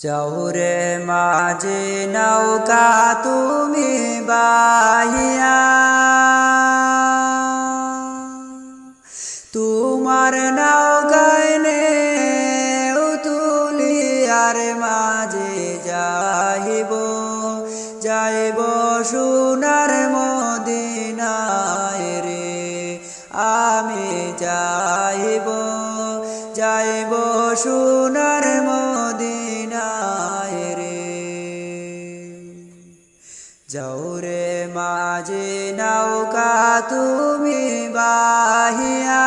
চৌরে মাঝে নৌকা তুমি বাহিয়া। তোমার নৌকায় নে তুলি, আর মাঝে যাইব যাইব সোনার মদিনায় রে। আমি যাইব যাইব সোনার তুমি বাহিয়া।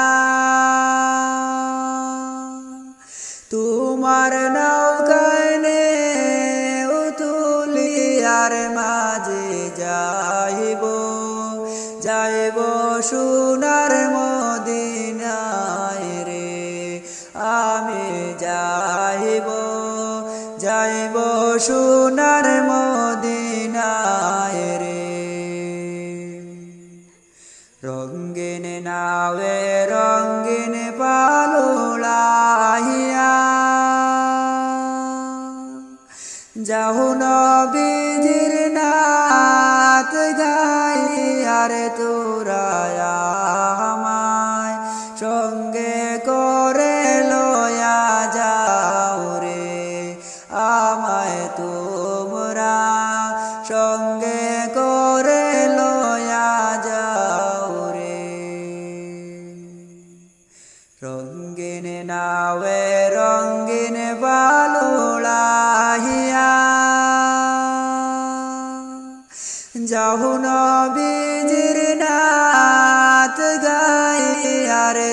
তোমার নৌকায় নে তুলি, আর মাঝে যাইব যাইব সোনার মদিনায় রে। আমি যাইব যাইব সোনার মদিনায় নাবে রঙ্গিন পালুলাহিয়া। যাহু নবীজির নাত গাই আর তোরায়া আমায় সঙ্গে করে লয়া যাও রে। আমায় তোমরা সঙ্গে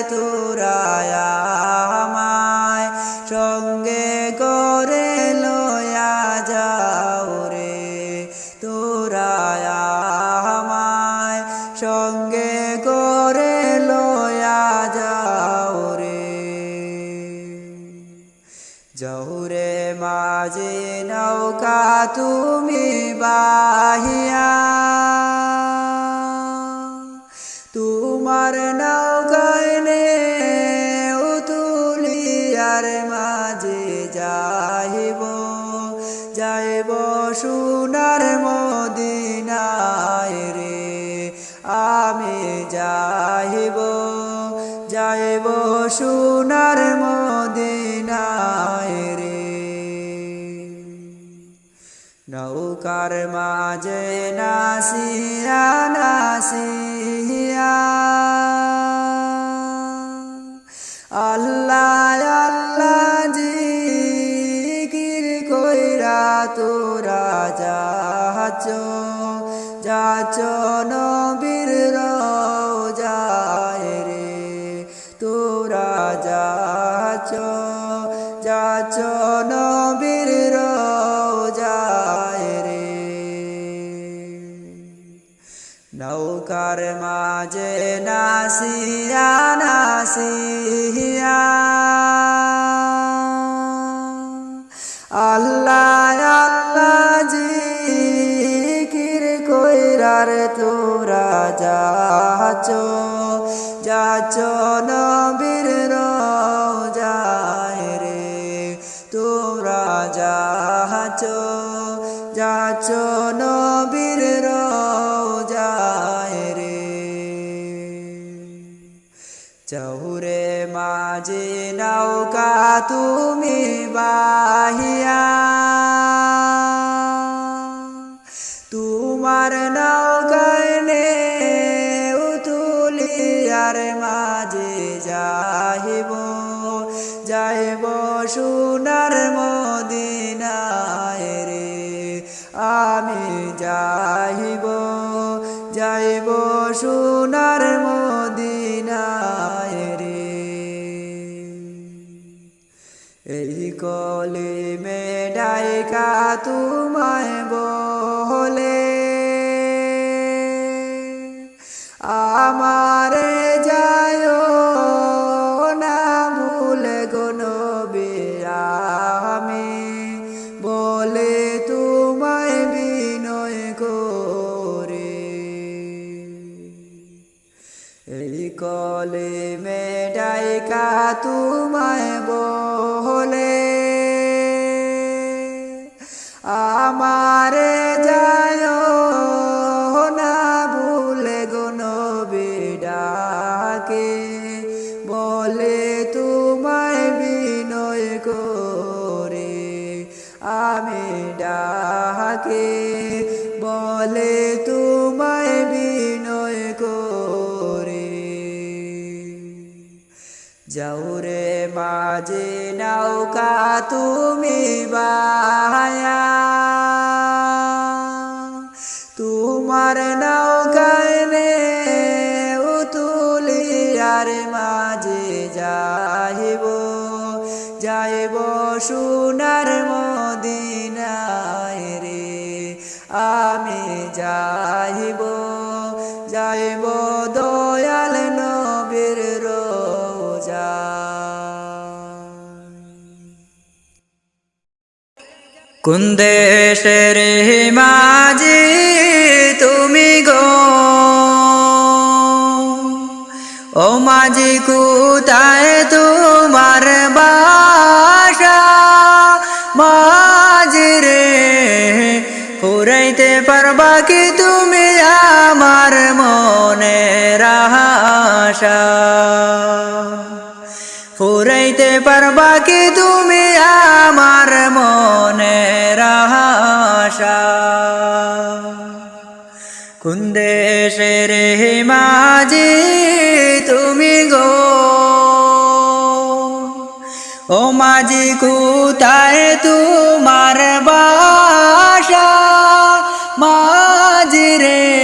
তোরায়া সঙ্গে তোরায়া সঙ্গে যাও রে। জহুরে মাঝে নৌকা তুমি বাহিয়া। তোমার নৌকায় সোনার মদিনায় রে আমি যাইব যাইব সোনার মদিনায় রে। নৌকার মাঝে নাসিয়া নাসিয়া আল্লাহ কইরা তোরা যাচ যাচ নবীর যায় রে। তোরা যাচ যাচ নবীর যায় রে। নৌকার মাঝে নাসিয়া নাসিয়া যাচ যাচ নবীর যায় রে তোরা যাচ যাচ নবীর যায় রে চৌরে মাঝে নৌকা তুমি বাহিয়া। তোমার নৌকায় নে তুলি আর মাঝে যাইব যাইব সোনার মদিনায় রে। আমি যাইব যাইব সোনার মদিনায় রে। এই কলে মেডাইকা তোমায় বলে কা তুমায় বলে আমার যায় না ভুলে গুনবে ডাকে। বলে তুমায় বিনয় করে, আমি ডাকে। যাওরে মাঝে নৌকা তুমি বায়া তোমার নৌকায় নে তুলিয়ার মাঝে যাইব যাইব সোনার মদিনায় রে। আমি যাইব কুন্দেশের মাঝি তুমি গো? ও মাঝি কুতায় তোমার বাসা? মাঝি রে ফুরাইতে ফুরাইতে পারবা কি তুমি আমার মনে রাশা কুন্দেশের মাঝি তুমি গো? ও মাঝি কুতায় তোমার বাসা? মাঝি রে